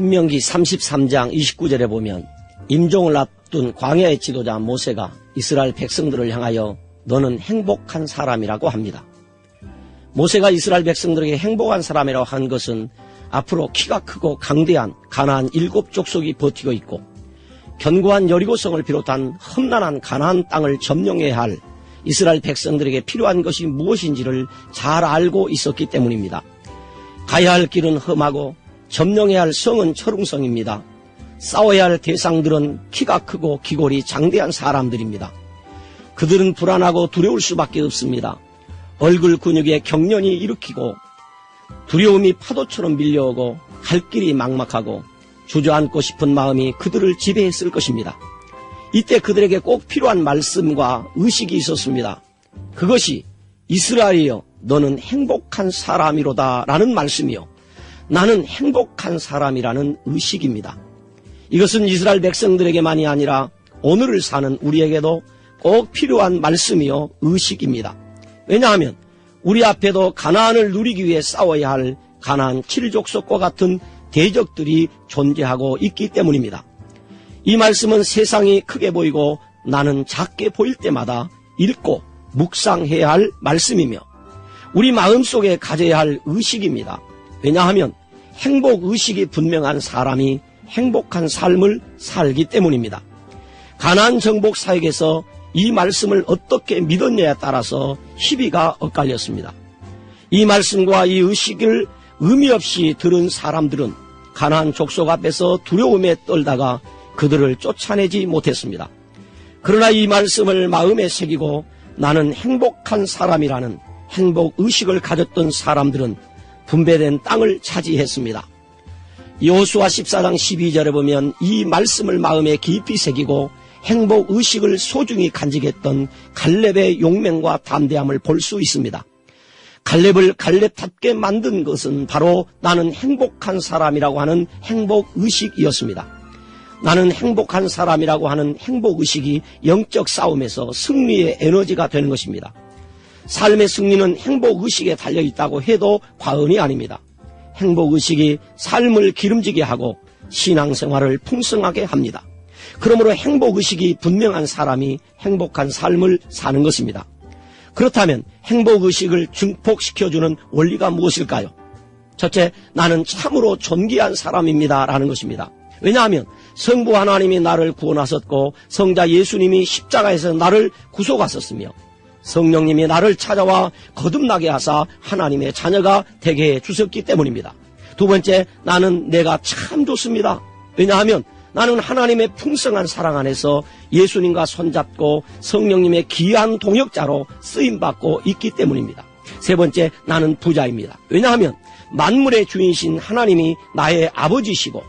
신명기 33장 29절에 보면 임종을 앞둔 광야의 지도자 모세가 이스라엘 백성들을 향하여 너는 행복한 사람이라고 합니다. 모세가 이스라엘 백성들에게 행복한 사람이라고 한 것은 앞으로 키가 크고 강대한 가나안 일곱 족속이 버티고 있고 견고한 여리고성을 비롯한 험난한 가나안 땅을 점령해야 할 이스라엘 백성들에게 필요한 것이 무엇인지를 잘 알고 있었기 때문입니다. 가야 할 길은 험하고 점령해야 할 성은 철웅성입니다. 싸워야 할 대상들은 키가 크고 기골이 장대한 사람들입니다. 그들은 불안하고 두려울 수밖에 없습니다. 얼굴 근육에 경련이 일으키고 두려움이 파도처럼 밀려오고 갈 길이 막막하고 주저앉고 싶은 마음이 그들을 지배했을 것입니다. 이때 그들에게 꼭 필요한 말씀과 의식이 있었습니다. 그것이 이스라엘이여 너는 행복한 사람이로다 라는 말씀이요. 나는 행복한 사람이라는 의식입니다. 이것은 이스라엘 백성들에게만이 아니라 오늘을 사는 우리에게도 꼭 필요한 말씀이요 의식입니다. 왜냐하면 우리 앞에도 가나안을 누리기 위해 싸워야 할 가나안 칠족속과 같은 대적들이 존재하고 있기 때문입니다. 이 말씀은 세상이 크게 보이고 나는 작게 보일 때마다 읽고 묵상해야 할 말씀이며 우리 마음속에 가져야 할 의식입니다. 왜냐하면 행복 의식이 분명한 사람이 행복한 삶을 살기 때문입니다. 가나안 정복 사역에서 이 말씀을 어떻게 믿었냐에 따라서 희비가 엇갈렸습니다. 이 말씀과 이 의식을 의미 없이 들은 사람들은 가나안 족속 앞에서 두려움에 떨다가 그들을 쫓아내지 못했습니다. 그러나 이 말씀을 마음에 새기고 나는 행복한 사람이라는 행복 의식을 가졌던 사람들은 분배된 땅을 차지했습니다. 여호수아 14장 12절에 보면 이 말씀을 마음에 깊이 새기고 행복 의식을 소중히 간직했던 갈렙의 용맹과 담대함을 볼 수 있습니다. 갈렙을 갈렙답게 만든 것은 바로 나는 행복한 사람이라고 하는 행복 의식이었습니다. 나는 행복한 사람이라고 하는 행복 의식이 영적 싸움에서 승리의 에너지가 되는 것입니다. 삶의 승리는 행복 의식에 달려 있다고 해도 과언이 아닙니다. 행복 의식이 삶을 기름지게 하고 신앙생활을 풍성하게 합니다. 그러므로 행복 의식이 분명한 사람이 행복한 삶을 사는 것입니다. 그렇다면 행복 의식을 증폭시켜주는 원리가 무엇일까요? 첫째, 나는 참으로 존귀한 사람입니다 라는 것입니다. 왜냐하면 성부 하나님이 나를 구원하셨고 성자 예수님이 십자가에서 나를 구속하셨으며 성령님이 나를 찾아와 거듭나게 하사 하나님의 자녀가 되게 해 주셨기 때문입니다. 두 번째, 나는 내가 참 좋습니다. 왜냐하면 나는 하나님의 풍성한 사랑 안에서 예수님과 손잡고 성령님의 귀한 동역자로 쓰임받고 있기 때문입니다. 세 번째, 나는 부자입니다. 왜냐하면 만물의 주인신 하나님이 나의 아버지시고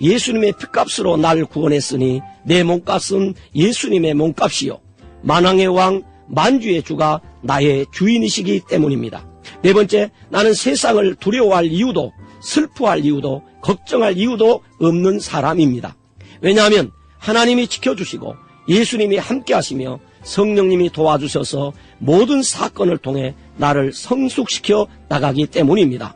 예수님의 피값으로 나를 구원했으니 내 몸값은 예수님의 몸값이요. 만왕의 왕, 만주의 주가 나의 주인이시기 때문입니다. 네 번째, 나는 세상을 두려워할 이유도 슬퍼할 이유도 걱정할 이유도 없는 사람입니다. 왜냐하면 하나님이 지켜주시고 예수님이 함께 하시며 성령님이 도와주셔서 모든 사건을 통해 나를 성숙시켜 나가기 때문입니다.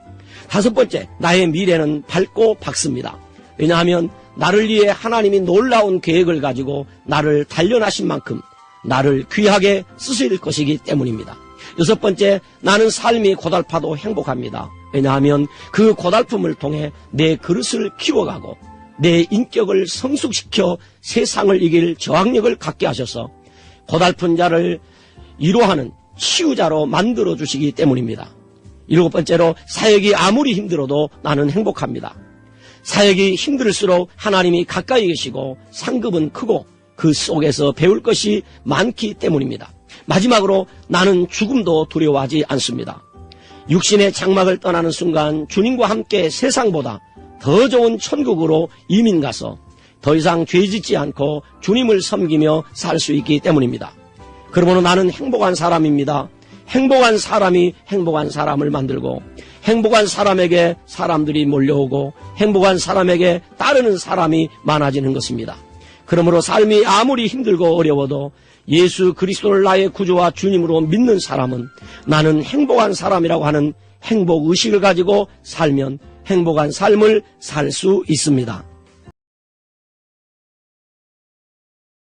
다섯 번째, 나의 미래는 밝고 밝습니다. 왜냐하면 나를 위해 하나님이 놀라운 계획을 가지고 나를 단련하신 만큼 나를 귀하게 쓰실 것이기 때문입니다. 여섯 번째, 나는 삶이 고달파도 행복합니다. 왜냐하면 그 고달픔을 통해 내 그릇을 키워가고 내 인격을 성숙시켜 세상을 이길 저항력을 갖게 하셔서 고달픈 자를 위로하는 치유자로 만들어 주시기 때문입니다. 일곱 번째로 사역이 아무리 힘들어도 나는 행복합니다. 사역이 힘들수록 하나님이 가까이 계시고 상급은 크고 그 속에서 배울 것이 많기 때문입니다. 마지막으로 나는 죽음도 두려워하지 않습니다. 육신의 장막을 떠나는 순간 주님과 함께 세상보다 더 좋은 천국으로 이민 가서 더 이상 죄 짓지 않고 주님을 섬기며 살 수 있기 때문입니다. 그러므로 나는 행복한 사람입니다. 행복한 사람이 행복한 사람을 만들고 행복한 사람에게 사람들이 몰려오고 행복한 사람에게 따르는 사람이 많아지는 것입니다. 그러므로 삶이 아무리 힘들고 어려워도 예수 그리스도를 나의 구주와 주님으로 믿는 사람은 나는 행복한 사람이라고 하는 행복 의식을 가지고 살면 행복한 삶을 살 수 있습니다.